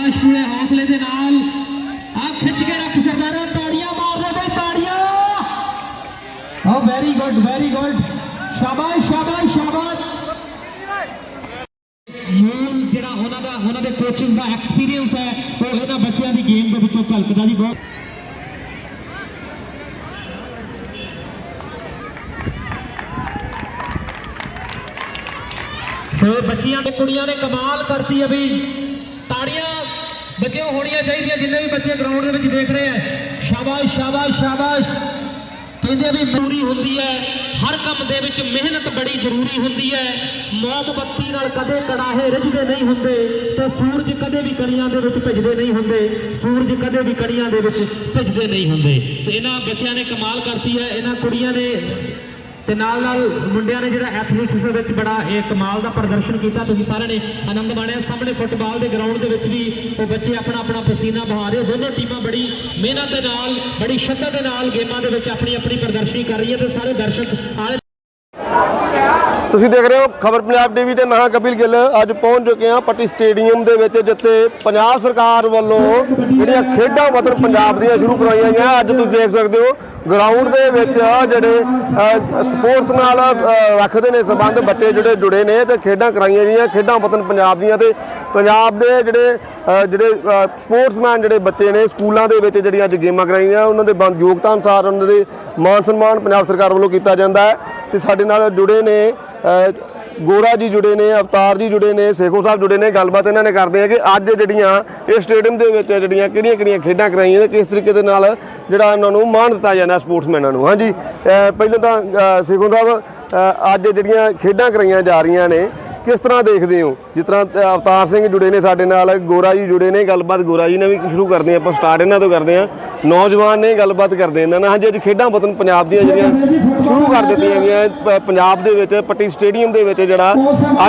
ਸ਼ਾਬਾਸ਼ ਪੂਰੇ ਹੌਸਲੇ ਦੇ ਨਾਲ ਆ ਖਿੱਚ ਕੇ ਰੱਖ ਸਰਦਾਰਾ ਤਾੜੀਆਂ ਮਾਰਦੇ ਬਈ ਤਾੜੀਆਂ ਓ ਵੈਰੀ ਗੁੱਡ ਵੈਰੀ ਗੁੱਡ ਸ਼ਾਬਾਸ਼ ਸ਼ਾਬਾਸ਼ ਸ਼ਾਬਾਸ਼ ਮੂਲ ਜਿਹੜਾ ਉਹਨਾਂ ਦਾ ਉਹਨਾਂ ਦੇ ਕੋਚਸ ਦਾ ਐਕਸਪੀਰੀਅੰਸ ਹੈ ਉਹ ਇਹਨਾਂ ਬੱਚਿਆਂ ਦੀ ਗੇਮ ਦੇ ਵਿੱਚੋਂ ਝਲਕਦਾ ਜੀ ਬਹੁਤ ਸੋ ਬੱਚੀਆਂ ਤੇ ਕੁੜੀਆਂ ਨੇ ਕਮਾਲ ਕਰਤੀ ਹੈ ਵੀ ਤਾੜੀਆਂ ਬੱਚਿਆਂ ਹੋਣੀਆਂ ਚਾਹੀਦੀਆਂ, ਜਿੰਨੇ ਵੀ ਬੱਚੇ ਗਰਾਊਂਡ ਦੇ ਵਿੱਚ ਦੇਖ ਰਹੇ ਆ। ਸ਼ਾਬਾਸ਼ ਸ਼ਾਬਾਸ਼ ਸ਼ਾਬਾਸ਼। ਕਹਿੰਦੇ ਵੀ ਜ਼ਰੂਰੀ ਹੁੰਦੀ ਹੈ, ਹਰ ਕੰਮ ਦੇ ਵਿੱਚ ਮਿਹਨਤ ਬੜੀ ਜ਼ਰੂਰੀ ਹੁੰਦੀ ਹੈ। ਮੋਮਬੱਤੀ ਨਾਲ ਕਦੇ ਕੜਾਹੇ ਰਿਝਦੇ ਨਹੀਂ ਹੁੰਦੇ ਤੇ ਸੂਰਜ ਕਦੇ ਵੀ ਕਣੀਆਂ ਦੇ ਵਿੱਚ ਭਿੱਜਦੇ ਨਹੀਂ ਹੁੰਦੇ। ਸੂਰਜ ਕਦੇ ਵੀ ਕਣੀਆਂ ਦੇ ਵਿੱਚ ਭਿੱਜਦੇ ਨਹੀਂ ਹੁੰਦੇ। ਸੋ, ਇਹਨਾਂ ਬੱਚਿਆਂ ਨੇ ਕਮਾਲ ਕਰਤੀ ਹੈ, ਇਹਨਾਂ ਕੁੜੀਆਂ ਨੇ ਤੇ ਨਾਲ ਨਾਲ ਮੁੰਡਿਆਂ ਨੇ ਜਿਹੜਾ ਐਥਲੈਟਿਕਸ ਦੇ ਵਿੱਚ ਬੜਾ ਇਹ ਕਮਾਲ ਦਾ ਪ੍ਰਦਰਸ਼ਨ ਕੀਤਾ। ਤੁਸੀਂ ਸਾਰਿਆਂ ਨੇ ਆਨੰਦ ਮਾਣਿਆ। ਸਾਹਮਣੇ ਫੁੱਟਬਾਲ ਦੇ ਗਰਾਊਂਡ ਦੇ ਵਿੱਚ ਵੀ ਉਹ ਬੱਚੇ ਆਪਣਾ ਆਪਣਾ ਪਸੀਨਾ ਬਹਾ ਰਹੇ। ਦੋਨੋਂ ਟੀਮਾਂ ਬੜੀ ਮਿਹਨਤ ਦੇ ਨਾਲ, ਬੜੀ ਸ਼ੱਦਤ ਦੇ ਨਾਲ ਗੇਮਾਂ ਦੇ ਵਿੱਚ ਆਪਣੀ ਆਪਣੀ ਪ੍ਰਦਰਸ਼ਨੀ ਕਰ ਰਹੀਆਂ ਤੇ ਸਾਰੇ ਦਰਸ਼ਕ ਆਲੇ ਤੁਸੀਂ ਦੇਖ ਰਹੇ ਹੋ ਖਬਰ ਪੰਜਾਬ ਟੀਵੀ ਤੇ ਮੈਂ ਹਾਂ ਕਪਿਲ ਗਿੱਲ। ਅੱਜ ਪਹੁੰਚ ਚੁੱਕੇ ਹਾਂ ਪੱਟੀ ਸਟੇਡੀਅਮ ਦੇ ਵਿੱਚ, ਜਿੱਥੇ ਪੰਜਾਬ ਸਰਕਾਰ ਵੱਲੋਂ ਜਿਹੜੀਆਂ ਖੇਡਾਂ ਵਤਨ ਪੰਜਾਬ ਦੀਆਂ ਸ਼ੁਰੂ ਕਰਵਾਈਆਂ ਗਈਆਂ। ਅੱਜ ਤੁਸੀਂ ਦੇਖ ਸਕਦੇ ਹੋ ਗਰਾਊਂਡ ਦੇ ਵਿੱਚ ਜਿਹੜੇ ਸਪੋਰਟਸ ਨਾਲ ਰੱਖਦੇ ਨੇ ਸੰਬੰਧ, ਬੱਚੇ ਜਿਹੜੇ ਜੁੜੇ ਨੇ ਤੇ ਖੇਡਾਂ ਕਰਾਈਆਂ ਗਈਆਂ, ਖੇਡਾਂ ਵਤਨ ਪੰਜਾਬ ਦੀਆਂ ਤੇ ਪੰਜਾਬ ਦੇ ਜਿਹੜੇ ਜਿਹੜੇ ਸਪੋਰਟਸਮੈਨ ਜਿਹੜੇ ਬੱਚੇ ਨੇ ਸਕੂਲਾਂ ਦੇ ਵਿੱਚ ਜਿਹੜੀਆਂ ਅੱਜ ਗੇਮਾਂ ਕਰਾਈਆਂ, ਉਹਨਾਂ ਦੇ ਬੰਦ ਯੋਗਤਾ ਅਨੁਸਾਰ ਉਹਨਾਂ ਦੇ ਮਾਨ ਸਨਮਾਨ ਪੰਜਾਬ ਸਰਕਾਰ ਵੱਲੋਂ ਕੀਤਾ ਜਾਂਦਾ ਹੈ ਤੇ ਸਾਡੇ ਨਾਲ ਜੁੜੇ ਨੇ ਗੋਰਾ ਜੀ ਜੁੜੇ ਨੇ ਅਵਤਾਰ ਜੀ ਜੁੜੇ ਨੇ ਸੇਖੋ ਸਾਹਿਬ ਜੁੜੇ ਨੇ ਗੱਲਬਾਤ ਇਹਨਾਂ ਨੇ ਕਰਦੇ ਆ ਕਿ ਅੱਜ ਜਿਹੜੀਆਂ ਇਹ ਸਟੇਡੀਅਮ ਦੇ ਵਿੱਚ ਜਿਹੜੀਆਂ ਕਿਹੜੀਆਂ ਕਿਹੜੀਆਂ ਖੇਡਾਂ ਕਰਾਈਆਂ ਤੇ ਕਿਸ ਤਰੀਕੇ ਦੇ ਨਾਲ ਜਿਹੜਾ ਉਹਨਾਂ ਨੂੰ ਮਾਣ ਦਿੱਤਾ ਜਾਂਦਾ ਸਪੋਰਟਸਮੈਨਾਂ ਨੂੰ। ਹਾਂਜੀ ਪਹਿਲਾਂ ਤਾਂ ਅ, ਸੇਖੋ ਸਾਹਿਬ ਅੱਜ ਜਿਹੜੀਆਂ ਖੇਡਾਂ ਕਰਾਈਆਂ ਜਾ ਰਹੀਆਂ ਨੇ ਕਿਸ ਤਰ੍ਹਾਂ ਦੇਖਦੇ ਹੋ? ਜਿਸ ਤਰ੍ਹਾਂ ਅਵਤਾਰ ਸਿੰਘ ਜੁੜੇ ਨੇ ਸਾਡੇ ਨਾਲ, ਗੋਰਾ ਜੀ ਜੁੜੇ ਨੇ, ਗੱਲਬਾਤ ਗੋਰਾ ਜੀ ਨਾਲ ਵੀ ਸ਼ੁਰੂ ਕਰਦੇ ਹਾਂ, ਆਪਾਂ ਸਟਾਰਟ ਇਹਨਾਂ ਤੋਂ ਕਰਦੇ ਹਾਂ। ਨੌਜਵਾਨ ਨੇ ਗੱਲਬਾਤ ਕਰਦੇ ਇਹਨਾਂ ਨਾਲ। ਹਾਂਜੀ, ਅੱਜ ਖੇਡਾਂ ਵਤਨ ਪੰਜਾਬ ਦੀਆਂ ਜਿਹੜੀਆਂ ਸ਼ੁਰੂ ਕਰ ਦਿੱਤੀਆਂ ਗਈਆਂ, ਪ- ਪੰਜਾਬ ਦੇ ਵਿੱਚ, ਪੱਟੀ ਸਟੇਡੀਅਮ ਦੇ ਵਿੱਚ ਜਿਹੜਾ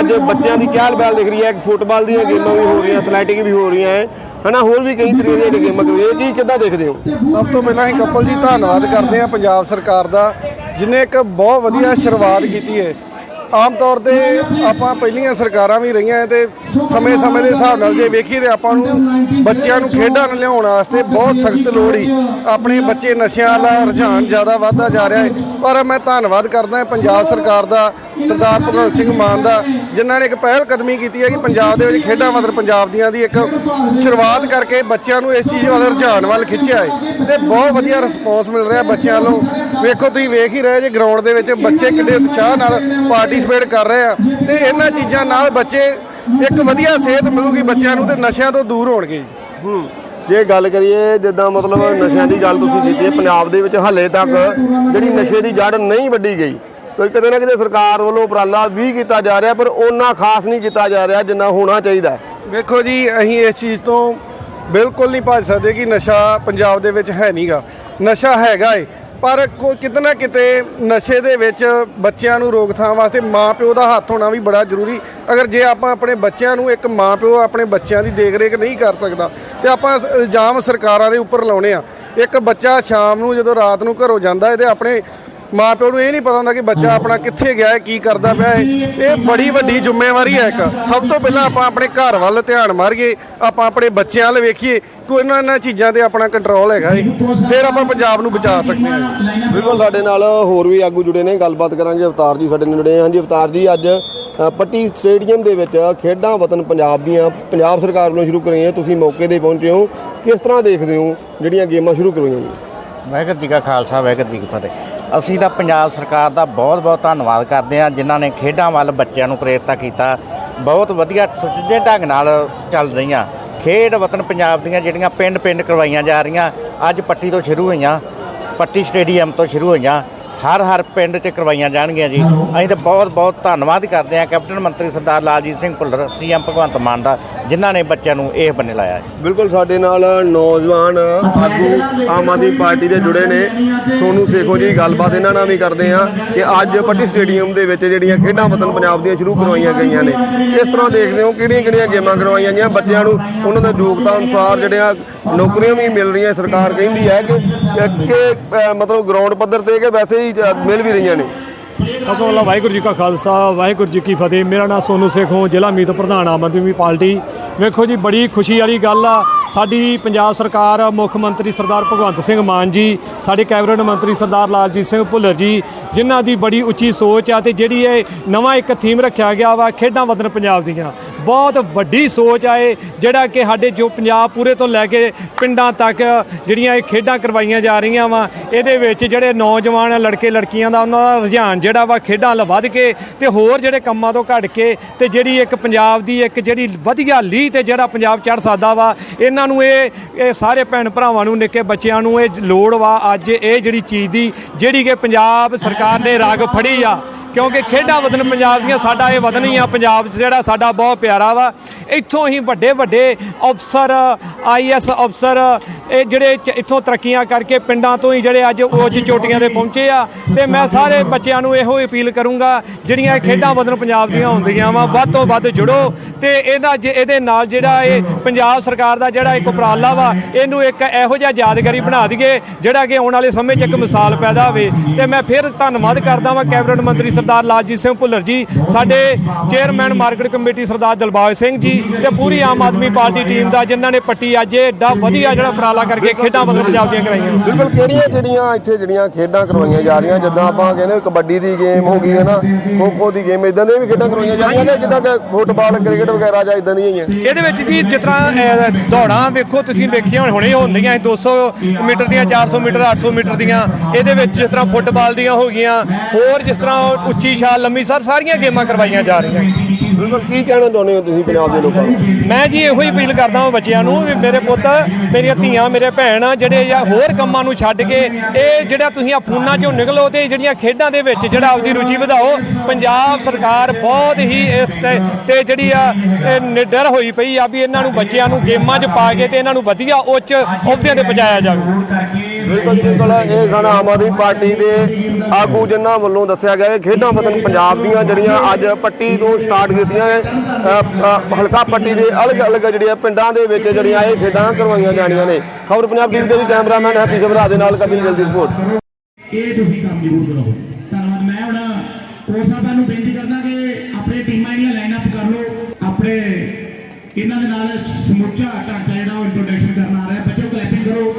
ਅੱਜ ਬੱਚਿਆਂ ਦੀ ਚਹਿਲ ਪਹਿਲ ਦਿਖ ਰਹੀ ਹੈ, ਫੁੱਟਬਾਲ ਦੀਆਂ ਗੇਮਾਂ ਵੀ ਹੋ ਰਹੀਆਂ ਐਥਲੈਟਿਕ ਵੀ ਹੋ ਰਹੀਆਂ ਹੈ। ਹਨਾ, ਹੋਰ ਵੀ ਕਈ ਤਰੀਕੇ ਦੀਆਂ ਜਿਹੜੀਆਂ ਗੇਮਾਂ ਕਰੀ ਇਹ ਕੀ ਕਿੱਦਾਂ ਦੇਖਦੇ ਹੋ? ਸਭ ਤੋਂ ਪਹਿਲਾਂ ਅਸੀਂ ਕਪਲ ਜੀ, ਧੰਨਵਾਦ ਕਰਦੇ ਹਾਂ ਪੰਜਾਬ ਸਰਕਾਰ ਦਾ, ਜਿਨੇ ਇੱਕ ਬਹੁਤ ਵਧੀਆ ਸ਼ੁਰੂਆਤ ਕੀਤੀ ਹੈ। ਆਮ ਤੌਰ ਤੇ ਆਪਾਂ ਪਹਿਲੀਆਂ ਸਰਕਾਰਾਂ ਵੀ ਰਹੀਆਂ ਹੈ ਤੇ ਸਮੇਂ-ਸਮੇਂ ਦੇ ਹਿਸਾਬ ਨਾਲ ਜੇ ਵੇਖੀਏ ਤੇ ਆਪਾਂ ਨੂੰ ਬੱਚਿਆਂ ਨੂੰ ਖੇਡਾਂ ਨੂੰ ਲਿਆਉਣ ਵਾਸਤੇ ਬਹੁਤ ਸਖਤ ਲੋੜ ਹੀ ਆਪਣੇ ਬੱਚੇ ਨਸ਼ਿਆਂ ਦਾ ਰੁਝਾਨ ਜ਼ਿਆਦਾ ਵੱਧਦਾ ਜਾ ਰਿਹਾ ਹੈ ਪਰ ਮੈਂ ਧੰਨਵਾਦ ਕਰਦਾ ਪੰਜਾਬ ਸਰਕਾਰ ਦਾ, ਸਰਦਾਰ ਭਗਵੰਤ ਸਿੰਘ ਮਾਨ ਦਾ, ਜਿਨ੍ਹਾਂ ਨੇ ਇੱਕ ਪਹਿਲ ਕਦਮੀ ਕੀਤੀ ਹੈ ਕਿ ਪੰਜਾਬ ਦੇ ਵਿੱਚ ਖੇਡਾਂ ਮਤਲਬ ਪੰਜਾਬ ਦੀਆਂ ਦੀ ਇੱਕ ਸ਼ੁਰੂਆਤ ਕਰਕੇ ਬੱਚਿਆਂ ਨੂੰ ਇਸ ਚੀਜ਼ ਵੱਲ ਰੁਝਾਨ ਵੱਲ ਖਿੱਚਿਆ ਹੈ ਤੇ ਬਹੁਤ ਵਧੀਆ ਰਿਸਪੌਂਸ ਮਿਲ ਰਿਹਾ ਬੱਚਿਆਂ ਨੂੰ ਵੇਖੋ, ਤੁਸੀਂ ਵੇਖ ਹੀ ਰਹੇ ਜੇ ਗਰਾਊਂਡ ਦੇ ਵਿੱਚ ਬੱਚੇ ਕਿੱਡੇ ਉਤਸ਼ਾਹ ਨਾਲ ਪਾਰਟਿਸਿਪੇਟ ਕਰ ਰਹੇ ਆ। ਤੇ ਇਹਨਾਂ ਚੀਜ਼ਾਂ ਨਾਲ ਬੱਚੇ ਇੱਕ ਵਧੀਆ ਸਿਹਤ ਮਿਲੂਗੀ ਬੱਚਿਆਂ ਨੂੰ ਤੇ ਨਸ਼ਿਆਂ ਤੋਂ ਦੂਰ ਹੋਣਗੇ ਹੂੰ। ਜੇ ਗੱਲ ਕਰੀਏ ਜਿੱਦਾਂ ਮਤਲਬ ਨਸ਼ਿਆਂ ਦੀ ਗੱਲ ਤੁਸੀਂ ਕੀਤੀ ਹੈ ਪੰਜਾਬ ਦੇ ਵਿੱਚ ਹੱਲੇ ਤੱਕ ਜਿਹੜੀ ਨਸ਼ੇ ਦੀ ਜੜ ਨਹੀਂ ਵੱਢੀ ਗਈ। ਕੋਈ ਕਿਤੇ ਨਾ ਕਿਤੇ ਸਰਕਾਰ ਵੱਲੋਂ ਉਪਰਾਲਾ ਵੀ ਕੀਤਾ ਜਾ ਰਿਹਾ ਪਰ ਉਹਨਾਂ ਖਾਸ ਨਹੀਂ ਕੀਤਾ ਜਾ ਰਿਹਾ ਜਿੰਨਾ ਹੋਣਾ ਚਾਹੀਦਾ। ਵੇਖੋ ਜੀ ਅਸੀਂ ਇਸ ਚੀਜ਼ ਤੋਂ ਬਿਲਕੁਲ ਨਹੀਂ ਭੱਜ ਸਕਦੇ ਕਿ ਨਸ਼ਾ ਪੰਜਾਬ ਦੇ ਵਿੱਚ ਹੈ ਨਹੀਂਗਾ ਨਸ਼ਾ ਹੈਗਾ ਏ। ਪਰ ਕੋ ਕਿਤੇ ਨਾ ਕਿਤੇ ਨਸ਼ੇ ਦੇ ਵਿੱਚ ਬੱਚਿਆਂ ਨੂੰ ਰੋਕਥਾਮ ਵਾਸਤੇ ਮਾਪਿਓ ਦਾ ਹੱਥ ਹੋਣਾ ਵੀ ਬੜਾ ਜ਼ਰੂਰੀ। ਅਗਰ ਜੇ ਆਪਾਂ ਆਪਣੇ ਬੱਚਿਆਂ ਨੂੰ ਇੱਕ ਮਾਪਿਓ ਆਪਣੇ ਬੱਚਿਆਂ ਦੀ ਦੇਖਰੇਖ ਨਹੀਂ ਕਰ ਸਕਦਾ, ਤੇ ਆਪਾਂ ਇਲਜ਼ਾਮ ਸਰਕਾਰਾਂ ਦੇ ਉੱਪਰ ਲਾਉਣੇ ਆ। ਇੱਕ ਬੱਚਾ ਸ਼ਾਮ ਨੂੰ ਜਦੋਂ ਰਾਤ ਨੂੰ ਘਰੋਂ ਜਾਂਦਾ ਹੈ ਤੇ ਆਪਣੇ ਮਾਪਿਓ ਨੂੰ ਇਹ ਨਹੀਂ ਪਤਾ ਹੁੰਦਾ ਕਿ ਬੱਚਾ ਆਪਣਾ ਕਿੱਥੇ ਗਿਆ ਹੈ ਕੀ ਕਰਦਾ ਪਿਆ ਹੈ। ਇਹ ਬੜੀ ਵੱਡੀ ਜ਼ਿੰਮੇਵਾਰੀ ਹੈ ਇੱਕ। ਸਭ ਤੋਂ ਪਹਿਲਾਂ ਆਪਾਂ ਆਪਣੇ ਘਰ ਵੱਲ ਧਿਆਨ ਮਾਰੀਏ ਆਪਾਂ ਆਪਣੇ ਬੱਚਿਆਂ ਵੱਲ ਵੇਖੀਏ ਕੋਈ ਇਹਨਾਂ ਇਹਨਾਂ ਚੀਜ਼ਾਂ ਤੇ ਆਪਣਾ ਕੰਟਰੋਲ ਹੈਗਾ ਏ ਫਿਰ ਆਪਾਂ ਪੰਜਾਬ ਨੂੰ ਬਚਾ ਸਕਦੇ ਹਾਂ। ਬਿਲਕੁਲ ਸਾਡੇ ਨਾਲ ਹੋਰ ਵੀ ਆਗੂ ਜੁੜੇ ਨੇ ਗੱਲਬਾਤ ਕਰਾਂਗੇ। ਅਵਤਾਰ ਜੀ ਸਾਡੇ ਨਾਲ ਜੁੜੇ ਹਾਂ ਹਾਂਜੀ ਅਵਤਾਰ ਜੀ ਅੱਜ ਪੱਟੀ ਸਟੇਡੀਅਮ ਦੇ ਵਿੱਚ ਖੇਡਾਂ ਵਤਨ ਪੰਜਾਬ ਦੀਆਂ ਪੰਜਾਬ ਸਰਕਾਰ ਵੱਲੋਂ ਸ਼ੁਰੂ ਕਰਾਈਆਂ ਤੁਸੀਂ ਮੌਕੇ ਤੇ ਪਹੁੰਚੇ ਹੋ। ਕਿਸ ਤਰ੍ਹਾਂ ਦੇਖਦੇ ਹੋ ਜਿਹੜੀਆਂ ਗੇਮਾਂ ਸ਼ੁਰੂ ਕਰਵਾਈਆਂ ਜੀ ਵਾਹਿਗੁਰੂ ਜੀ ਕਾ ਖਾਲਸਾ ਵਾਹਿਗੁਰੂ ਜੀ ਕੀ ਫਤਿਹ। ਅਸੀਂ ਤਾਂ ਪੰਜਾਬ ਸਰਕਾਰ ਦਾ ਬਹੁਤ-ਬਹੁਤ ਧੰਨਵਾਦ ਕਰਦੇ ਹਾਂ, ਜਿਨ੍ਹਾਂ ਨੇ ਖੇਡਾਂ ਵੱਲ ਬੱਚਿਆਂ ਨੂੰ ਪ੍ਰੇਰਿਤ ਕੀਤਾ। ਬਹੁਤ ਵਧੀਆ ਸੁਚੱਜੇ ਢੰਗ ਨਾਲ ਚੱਲ ਰਹੀਆਂ। ਖੇਡ ਵਤਨ ਪੰਜਾਬ ਦੀਆਂ ਜਿਹੜੀਆਂ ਪਿੰਡ-ਪਿੰਡ ਕਰਵਾਈਆਂ ਜਾ ਰਹੀਆਂ, ਅੱਜ ਪੱਟੀ ਤੋਂ ਸ਼ੁਰੂ ਹੋਈਆਂ, ਪੱਟੀ ਸਟੇਡੀਅਮ ਤੋਂ ਸ਼ੁਰੂ ਹੋਈਆਂ, ਹਰ ਹਰ ਪਿੰਡ 'ਚ ਕਰਵਾਈਆਂ ਜਾਣਗੀਆਂ ਜੀ। ਅਸੀਂ ਤਾਂ ਬਹੁਤ-ਬਹੁਤ ਧੰਨਵਾਦ ਕਰਦੇ ਹਾਂ ਕੈਪਟਨ ਮੰਤਰੀ ਸਰਦਾਰ ਲਾਲਜੀਤ ਸਿੰਘ ਭੁੱਲਰ, ਸੀਐਮ ਭਗਵੰਤ ਮਾਨ ਦਾ। ਜਿਨ੍ਹਾਂ ਨੇ ਬੱਚਿਆਂ ਨੂੰ ਇਹ ਬੰਨੇ ਲਾਇਆ ਹੈ। ਬਿਲਕੁਲ ਸਾਡੇ ਨਾਲ ਨੌਜਵਾਨ ਆਗੂ ਆਮ ਆਦਮੀ ਪਾਰਟੀ ਦੇ ਜੁੜੇ ਨੇ। ਸੋਨੂ ਸੇਖੋ ਜੀ, ਗੱਲਬਾਤ ਇਹਨਾਂ ਨਾਲ ਵੀ ਕਰਦੇ ਆ ਕਿ ਅੱਜ ਪੱਟੀ ਸਟੇਡੀਅਮ ਦੇ ਵਿੱਚ ਜਿਹੜੀਆਂ ਖੇਡਾਂ ਵਤਨ ਪੰਜਾਬ ਦੀਆਂ ਸ਼ੁਰੂ ਕਰਵਾਈਆਂ ਗਈਆਂ ਨੇ। ਇਸ ਤਰ੍ਹਾਂ ਦੇਖਦੇ ਹੋ ਕਿਹੜੀਆਂ ਕਿਹੜੀਆਂ ਗੇਮਾਂ ਕਰਵਾਈਆਂ ਗਈਆਂ। ਬੱਚਿਆਂ ਨੂੰ ਉਹਨਾਂ ਦੇ ਯੋਗਤਾ ਅਨੁਸਾਰ ਜਿਹੜੀਆਂ ਨੌਕਰੀਆਂ ਵੀ ਮਿਲ ਰਹੀਆਂ, ਸਰਕਾਰ ਕਹਿੰਦੀ ਹੈ ਕਿ ਕਿ ਮਤਲਬ ਗਰਾਊਂਡ ਪੱਧਰ ਤੇ ਕਿ ਵੈਸੇ ਹੀ ਮਿਲ ਵੀ ਰਹੀਆਂ ਨੇ। ਸਭ ਤੋਂ ਪਹਿਲਾਂ ਵਾਹਿਗੁਰੂ ਜੀ ਕਾ ਖਾਲਸਾ, ਵਾਹਿਗੁਰੂ ਜੀ ਕੀ ਫਤਿਹ। ਮੇਰਾ ਨਾਮ ਸੋਨੂ ਸੇਖੋਂ ਜ਼ਿਲ੍ਹਾ ਮੀਤ ਪ੍ਰਧਾਨ ਆਮ ਆਦਮੀ ਪਾਰਟੀ। ਵੇਖੋ ਜੀ, ਬੜੀ ਖੁਸ਼ੀ ਵਾਲੀ ਗੱਲ ਆ। ਸਾਡੀ ਪੰਜਾਬ ਸਰਕਾਰ, ਮੁੱਖ ਮੰਤਰੀ ਸਰਦਾਰ ਭਗਵੰਤ ਸਿੰਘ ਮਾਨ ਜੀ, ਸਾਡੇ ਕੈਬਨਿਟ ਮੰਤਰੀ ਸਰਦਾਰ ਲਾਲਜੀਤ ਸਿੰਘ ਭੁੱਲਰ ਜੀ, ਜਿਨ੍ਹਾਂ ਦੀ ਬੜੀ ਉੱਚੀ ਸੋਚ ਆ ਤੇ ਜਿਹੜੀ ਇਹ ਨਵਾਂ ਇੱਕ ਥੀਮ ਰੱਖਿਆ ਗਿਆ ਵਾ, ਖੇਡਾਂ ਵਧਣ ਪੰਜਾਬ ਦੀਆਂ। ਬਹੁਤ ਵੱਡੀ ਸੋਚ ਆ ਇਹ ਜਿਹੜਾ ਕਿ ਸਾਡੇ ਜੋ ਪੰਜਾਬ ਪੂਰੇ ਤੋਂ ਲੈ ਕੇ ਪਿੰਡਾਂ ਤੱਕ ਜਿਹੜੀਆਂ ਇਹ ਖੇਡਾਂ ਕਰਵਾਈਆਂ ਜਾ ਰਹੀਆਂ ਵਾ, ਇਹਦੇ ਵਿੱਚ ਜਿਹੜੇ ਨੌਜਵਾਨ ਲੜਕੇ ਲੜਕੀਆਂ ਦਾ ਉਹਨਾਂ ਦਾ ਰੁਝਾਨ ਜਿਹੜਾ ਵਾ ਖੇਡਾਂ ਵੱਲ ਵੱਧ ਕੇ ਤੇ ਹੋਰ ਜਿਹੜੇ ਕੰਮਾਂ ਤੋਂ ਘੱਟ ਕੇ ਤੇ ਜਿਹੜੀ ਇੱਕ ਪੰਜਾਬ ਦੀ ਇੱਕ ਜਿਹੜੀ ਵਧੀਆ ਲੀਹ ਤੇ ਜਿਹੜਾ ਪੰਜਾਬ ਚੜ ਸਕਦਾ ਵਾ, ਇਹਨਾਂ ਨੂੰ ਇਹ ਇਹ ਸਾਰੇ ਭੈਣ ਭਰਾਵਾਂ ਨੂੰ, ਨਿੱਕੇ ਬੱਚਿਆਂ ਨੂੰ ਇਹ ਲੋੜ ਵਾ ਅੱਜ ਇਹ ਜਿਹੜੀ ਚੀਜ਼ ਦੀ, ਜਿਹੜੀ ਕਿ ਪੰਜਾਬ ਸਰਕਾਰ ਨੇ ਰਾਗ ਫੜੀ ਆ ਕਿਉਂਕਿ ਖੇਡਾਂ ਵਤਨ ਪੰਜਾਬ ਦੀਆਂ ਸਾਡਾ ਇਹ ਵਤਨ ਹੀ ਆ, ਪੰਜਾਬ 'ਚ ਜਿਹੜਾ ਸਾਡਾ ਬਹੁਤ ਪਿਆਰਾ ਵਾ। ਇੱਥੋਂ ਹੀ ਵੱਡੇ ਵੱਡੇ ਅਫਸਰ ਆਈਐਸ ਅਫਸਰ, ਇਹ ਜਿਹੜੇ ਇੱਥੋਂ ਤਰੱਕੀਆਂ ਕਰਕੇ ਪਿੰਡਾਂ ਤੋਂ ਹੀ ਜਿਹੜੇ ਅੱਜ ਉੱਚ ਚੋਟੀਆਂ ਤੇ ਪਹੁੰਚੇ ਆ। ਤੇ ਮੈਂ ਸਾਰੇ ਬੱਚਿਆਂ ਨੂੰ ਇਹੋ ਅਪੀਲ ਕਰੂੰਗਾ, ਜਿਹੜੀਆਂ ਇਹ ਖੇਡਾਂ ਵਤਨ ਪੰਜਾਬ ਦੀਆਂ ਹੁੰਦੀਆਂ ਵਾ, ਵੱਧ ਤੋਂ ਵੱਧ ਜੁੜੋ। ਤੇ ਇਹਦਾ ਜ- ਇਹਦੇ ਨਾਲ ਜਿਹੜਾ ਇਹ ਪੰਜਾਬ ਸਰਕਾਰ ਦਾ ਜਿਹੜਾ ਇੱਕ ਉਪਰਾਲਾ ਵਾ, ਇਹਨੂੰ ਇੱਕ ਇਹੋ ਜਿਹਾ ਯਾਦਗਾਰੀ ਬਣਾ ਦਈਏ, ਜਿਹੜਾ ਕਿ ਆਉਣ ਵਾਲੇ ਸਮੇਂ 'ਚ ਇੱਕ ਮਿਸਾਲ ਪੈਦਾ ਹੋਵੇ। ਤੇ ਮੈਂ ਫਿਰ ਧੰਨਵਾਦ ਕਰਦਾ ਵਾਂ ਕੈਬਨਿਟ ਮੰਤਰੀ ਸਰਦਾਰ ਲਾਲਜੀਤ ਸਿੰਘ ਭੁੱਲਰ ਜੀ ਸਾਡੇ chairman market committee Sardar Dalbagh Singh ji ਤੇ ਪੂਰੀ ਆਮ ਆਦਮੀ ਪਾਰਟੀ ਟੀਮ ਦਾ ਜਿਨ੍ਹਾਂ ਨੇ ਪੱਟੀ ਅੱਜ ਏਡਾ ਵਧੀਆ ਜਿਹੜਾ ਉਪਰਾਲਾ ਕਰਕੇ ਖੇਡਾਂ ਬਦਲ ਪੰਜਾਬ ਦੀਆਂ ਕਰਾਈਆਂ। ਬਿਲਕੁਲ ਕਿਹੜੀਆਂ ਕਿਹੜੀਆਂ ਇੱਥੇ ਜਿਹੜੀਆਂ ਖੇਡਾਂ ਕਰਵਾਈਆਂ ਜਾ ਰਹੀਆਂ ਜਿੱਦਾਂ ਆਪਾਂ ਕਹਿੰਦੇ ਕਬੱਡੀ ਦੀ ਗੇਮ ਹੋ ਗਈ ਹੈ ਨਾ ਖੋ ਖੋ ਦੀ ਗੇਮ ਇਦਾਂ ਦੀਆਂ ਵੀ ਖੇਡਾਂ ਕਰਵਾਈਆਂ ਜਾ ਰਹੀਆਂ ਨੇ ਜਿੱਦਾਂ ਕਿ ਫੁੱਟਬਾਲ ਕ੍ਰਿਕਟ ਵਗੈਰਾ ਜਾਂ ਇਦਾਂ ਦੀਆਂ ਹੀ ਆ ਇਹਦੇ ਵਿੱਚ ਵੀ ਜਿਸ ਤਰ੍ਹਾਂ ਦੌੜਾਂ ਵੇਖੋ ਤੁਸੀਂ ਵੇਖੀਆਂ ਹੁਣੇ ਹੁੰਦੀਆਂ 200 ਮੀਟਰ ਦੀਆਂ 400 ਮੀਟਰ 800 ਮੀਟਰ ਦੀਆਂ ਇਹਦੇ ਵਿੱਚ ਜਿਸ ਤਰ੍ਹਾਂ ਫੁੱਟਬਾਲ ਦੀਆਂ ਹੋ ਗਈਆਂ ਹੋਰ ਜਿਸ ਤਰ੍ਹਾਂ ਉੱਚੀ ਛਾਲ ਲੰਮੀ ਸਰ ਸਾਰੀਆਂ ਗੇਮਾਂ ਕਰਵਾਈਆਂ ਜਾ ਰਹੀਆਂ। ਬਿਲਕੁਲ ਕੀ ਕਹਿਣਾ ਚਾਹੁੰਦੇ ਹੋ ਤੁਸੀਂ ਪੰਜਾਬ ਦੇ ਲੋਕਾਂ ਨੂੰ? ਮੈਂ ਜੀ ਇਹੋ ਹੀ ਅਪੀਲ ਕਰਦਾ ਹਾਂ ਬੱਚਿਆਂ ਨੂੰ ਵੀ ਮੇਰੇ ਪੁੱਤ ਮੇਰੀਆਂ ਧੀਆਂ ਮੇਰੇ ਭੈਣ ਜਿਹੜੇ ਜਾਂ ਹੋਰ ਕੰਮਾਂ ਨੂੰ ਛੱਡ ਕੇ ਇਹ ਜਿਹੜਾ ਤੁਸੀਂ ਆ ਫੋਨਾਂ 'ਚੋਂ ਨਿਕਲੋ ਤੇ ਜਿਹੜੀਆਂ ਖੇਡਾਂ ਦੇ ਵਿੱਚ ਜਿਹੜਾ ਆਪਦੀ ਰੁਚੀ ਵਧਾਓ ਪੰਜਾਬ ਸਰਕਾਰ ਬਹੁਤ ਹੀ ਇਸ ਤੇ ਤੇ ਜਿਹੜੀ ਆ ਇਹ ਨਿਡਰ ਹੋਈ ਪਈ ਆ ਵੀ ਇਹਨਾਂ ਨੂੰ ਬੱਚਿਆਂ ਨੂੰ ਗੇਮਾਂ 'ਚ ਪਾ ਕੇ ਤੇ ਇਹਨਾਂ ਨੂੰ ਵਧੀਆ ਉੱਚ ਅਹੁਦਿਆਂ ਤੇ ਪਹੁੰਚਾਇਆ ਜਾਵੇ। ਬਿਲਕੁਲ ਬਿਲਕੁਲ। ਇਹ ਸਨ ਆਮ ਆਦਮੀ ਪਾਰਟੀ ਦੇ ਆਗੂ, ਜਿਨ੍ਹਾਂ ਵੱਲੋਂ ਦੱਸਿਆ ਗਿਆ ਕਿ ਖੇਡਾਂ ਵਤਨ ਪੰਜਾਬ ਦੀਆਂ ਜਿਹੜੀਆਂ ਅੱਜ ਪੱਟੀ ਤੋਂ ਸਟਾਰਟ ਕੀਤੀਆਂ ਹਲਕਾ ਪੱਟੀ ਦੇ ਅਲੱਗ-ਅਲੱਗ ਜਿਹੜੀਆਂ ਪਿੰਡਾਂ ਦੇ ਵਿੱਚ ਜਿਹੜੀਆਂ ਇਹ ਖੇਡਾਂ ਕਰਵਾਈਆਂ ਜਾਣੀਆਂ ਨੇ। ਖਬਰ ਪੰਜਾਬ ਟੀਵੀ ਦੇ ਵੀ ਕੈਮਰਾਮੈਨ ਹੈਪੀ ਜਬਰਾ ਦੇ ਨਾਲ ਕਪਿਲ ਜਲਦੀ ਰਿਪੋਰਟ। ਇਹ ਤੁਸੀਂ ਕੰਮ ਜ਼ਰੂਰ ਕਰੋ। ਧੰਨਵਾਦ। ਮੈਂ ਹੁਣ ਕੋਚ ਸਾਹਿਬਾਂ ਨੂੰ ਬੇਨਤੀ ਕਰਦਾ ਕਿ ਆਪਣੇ ਟੀਮਾਂ ਜਿਹੜੀਆਂ ਲਾਈਨ ਅਪ ਕਰ ਲਓ। ਆਪਣੇ ਇਹਨਾਂ ਦੇ ਨਾਲ ਸਮੁੱਚਾ ਢਾਂਚਾ ਜਿਹੜਾ ਉਹ ਇੰਟਰੋਡਕਸ਼ਨ ਕਰਨ ਆ ਰਿਹਾ ਬੱਚਿਓ ਕਲੈਪਿੰਗ ਕਰੋ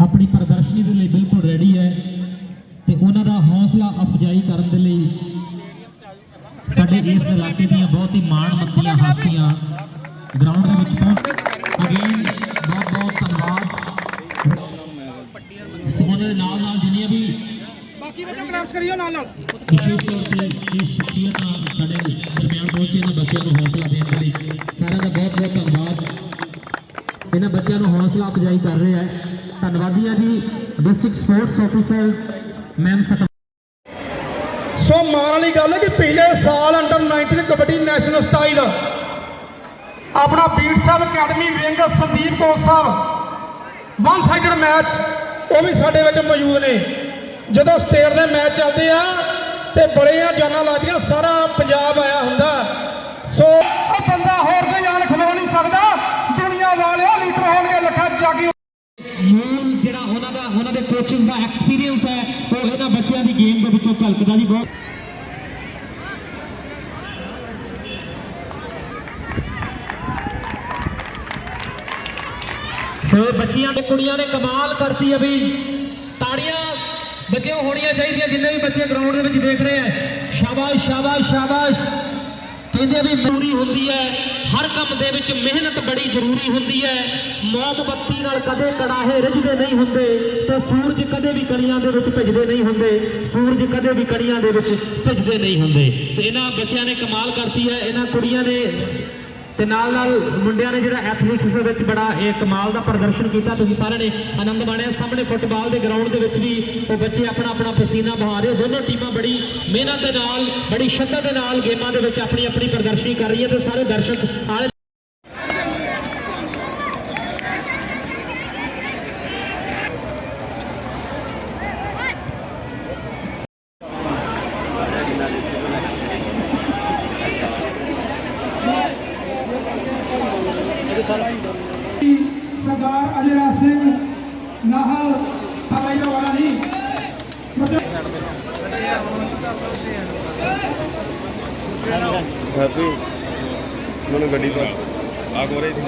ਆਪਣੀ ਪ੍ਰਦਰਸ਼ਨੀ ਦੇ ਲਈ ਬਿਲਕੁਲ ਰੈਡੀ ਹੈ ਤੇ ਉਹਨਾਂ ਦਾ ਹੌਸਲਾ ਅਫਜਾਈ ਕਰਨ ਦੇ ਲਈ ਸਾਡੇ ਇਸ ਇਲਾਕੇ ਦੀਆਂ ਬਹੁਤ ਹੀ ਮਾਣਮੱਤੀਆਂ ਹਸਤੀਆਂ ਗਰਾਊਂਡ ਦੇ ਵਿੱਚ ਪਹੁੰਚ ਅਗੇਨ ਬਹੁਤ ਬਹੁਤ ਧੰਨਵਾਦ। ਸੋ ਉਹਨਾਂ ਦੇ ਨਾਲ ਨਾਲ ਜਿੰਨੀਆਂ ਵੀ ਬਾਕੀ ਬੱਚੇ ਕਲਾਸ ਕਰਿਓ ਨਾਲ ਨਾਲ। ਵਿਸ਼ੇਸ਼ ਤੌਰ ਤੇ ਇਹ ਸ਼ਖਸੀਅਤਾਂ ਸਾਡੇ ਦਰਮਿਆਨ ਪਹੁੰਚੇ ਇਹਨਾਂ ਬੱਚਿਆਂ ਨੂੰ ਹੌਸਲਾ ਦੇਣ ਦੇ ਲਈ। ਸਾਰਿਆਂ ਦਾ ਬਹੁਤ ਬਹੁਤ ਧੰਨਵਾਦ। ਇਹਨਾਂ ਬੱਚਿਆਂ ਨੂੰ ਹੌਸਲਾ ਅਫਜ਼ਾਈ ਕਰ ਰਹੇ ਹੈ। ਧੰਨਵਾਦੀ ਆ ਜੀ ਡਿਸਟ੍ਰਿਕਟ ਸਪੋਰਟਸ ਆਫੀਸਰ ਮੈਮ ਸਤ ਸੋ ਮਾਣ ਵਾਲੀ ਗੱਲ ਹੈ ਕਿ ਪਿਛਲੇ ਸਾਲ ਅੰਡਰ 19 ਕਬੱਡੀ ਨੈਸ਼ਨਲ ਸਟਾਈਲ ਆਪਣਾ ਬੀਟ ਸਾਹਿਬ academy wing Sandeep Kaur Sahib one sided match ਉਹ ਵੀ ਸਾਡੇ ਵਿੱਚ ਮੌਜੂਦ ਨੇ। ਜਦੋਂ ਸਟੇਟ ਦੇ ਮੈਚ ਚੱਲਦੇ ਆ ਤੇ ਬੜੀਆਂ ਜਾਨਾਂ ਲੱਗਦੀਆਂ, ਸਾਰਾ ਪੰਜਾਬ ਆਇਆ ਹੁੰਦਾ। ਸੋ ਉਹ ਬੰਦਾ ਹੋਰ ਕੋਈ ਜਾਨ ਖਲੋ ਨਹੀਂ ਸਕਦਾ। ਦੁਨੀਆ ਵਾਲਿਆ ਲੀਡਰ ਹੋਣਗੇ ਲੱਖਾਂ ਜਾਗੀ। ਮੂਲ ਜਿਹੜਾ ਉਹਨਾਂ ਦਾ ਉਹਨਾਂ ਦੇ ਕੋਚਸ ਦਾ ਐਕਸਪੀਰੀਅੰਸ ਹੈ, ਉਹ ਇਹਨਾਂ ਬੱਚਿਆਂ ਦੀ ਗੇਮ ਦੇ ਵਿੱਚੋਂ ਝਲਕਦਾ ਜੀ ਬਹੁਤ। ਸੋ ਇਹ ਬੱਚੀਆਂ ਤੇ ਕੁੜੀਆਂ ਨੇ ਕਮਾਲ ਕਰਤੀ ਅਭੀ ਤਾੜੀਆਂ ਬੱਚਿਆਂ ਹੋਣੀਆਂ ਚਾਹੀਦੀਆਂ, ਜਿੰਨੇ ਵੀ ਬੱਚੇ ਗਰਾਊਂਡ ਦੇ ਵਿੱਚ ਦੇਖ ਰਹੇ ਆ। ਸ਼ਾਬਾਸ਼ ਸ਼ਾਬਾਸ਼ ਸ਼ਾਬਾਸ਼। ਕਹਿੰਦੇ ਵੀ ਜ਼ਰੂਰੀ ਹੁੰਦੀ ਹੈ, ਹਰ ਕੰਮ ਦੇ ਵਿੱਚ ਮਿਹਨਤ ਬੜੀ ਜ਼ਰੂਰੀ ਹੁੰਦੀ ਹੈ। ਮੋਮਬੱਤੀ ਨਾਲ ਕਦੇ ਕੜਾਹੇ ਰਿਝਦੇ ਨਹੀਂ ਹੁੰਦੇ ਤੇ ਸੂਰਜ ਕਦੇ ਵੀ ਕਣੀਆਂ ਦੇ ਵਿੱਚ ਭਿੱਜਦੇ ਨਹੀਂ ਹੁੰਦੇ, ਸੂਰਜ ਕਦੇ ਵੀ ਕਣੀਆਂ ਦੇ ਵਿੱਚ ਭਿੱਜਦੇ ਨਹੀਂ ਹੁੰਦੇ। ਸੋ ਇਹਨਾਂ ਬੱਚਿਆਂ ਨੇ ਕਮਾਲ ਕਰਤੀ ਹੈ, ਇਹਨਾਂ ਕੁੜੀਆਂ ਨੇ ਤੇ ਨਾਲ ਨਾਲ ਮੁੰਡਿਆਂ ਨੇ ਜਿਹੜਾ ਐਥਲੈਟਿਕਸ ਦੇ ਵਿੱਚ ਬੜਾ ਇਹ ਕਮਾਲ ਦਾ ਪ੍ਰਦਰਸ਼ਨ ਕੀਤਾ। ਤੁਸੀਂ ਸਾਰਿਆਂ ਨੇ ਆਨੰਦ ਮਾਣਿਆ। ਸਾਹਮਣੇ ਫੁੱਟਬਾਲ ਦੇ ਗਰਾਊਂਡ ਦੇ ਵਿੱਚ ਵੀ ਉਹ ਬੱਚੇ ਆਪਣਾ ਆਪਣਾ ਪਸੀਨਾ ਬਹਾ ਰਹੇ। ਦੋਨੋਂ ਟੀਮਾਂ ਬੜੀ ਮਿਹਨਤ ਦੇ ਨਾਲ, ਬੜੀ ਸ਼ਿੱਦਤ ਦੇ ਨਾਲ ਗੇਮਾਂ ਦੇ ਵਿੱਚ ਆਪਣੀ ਆਪਣੀ ਪ੍ਰਦਰਸ਼ਨੀ ਕਰ ਰਹੀਆਂ ਤੇ ਸਾਰੇ ਦਰਸ਼ਕ ਆਲੇ करते हो उन्होंने गड्डी पर आग हो रही थी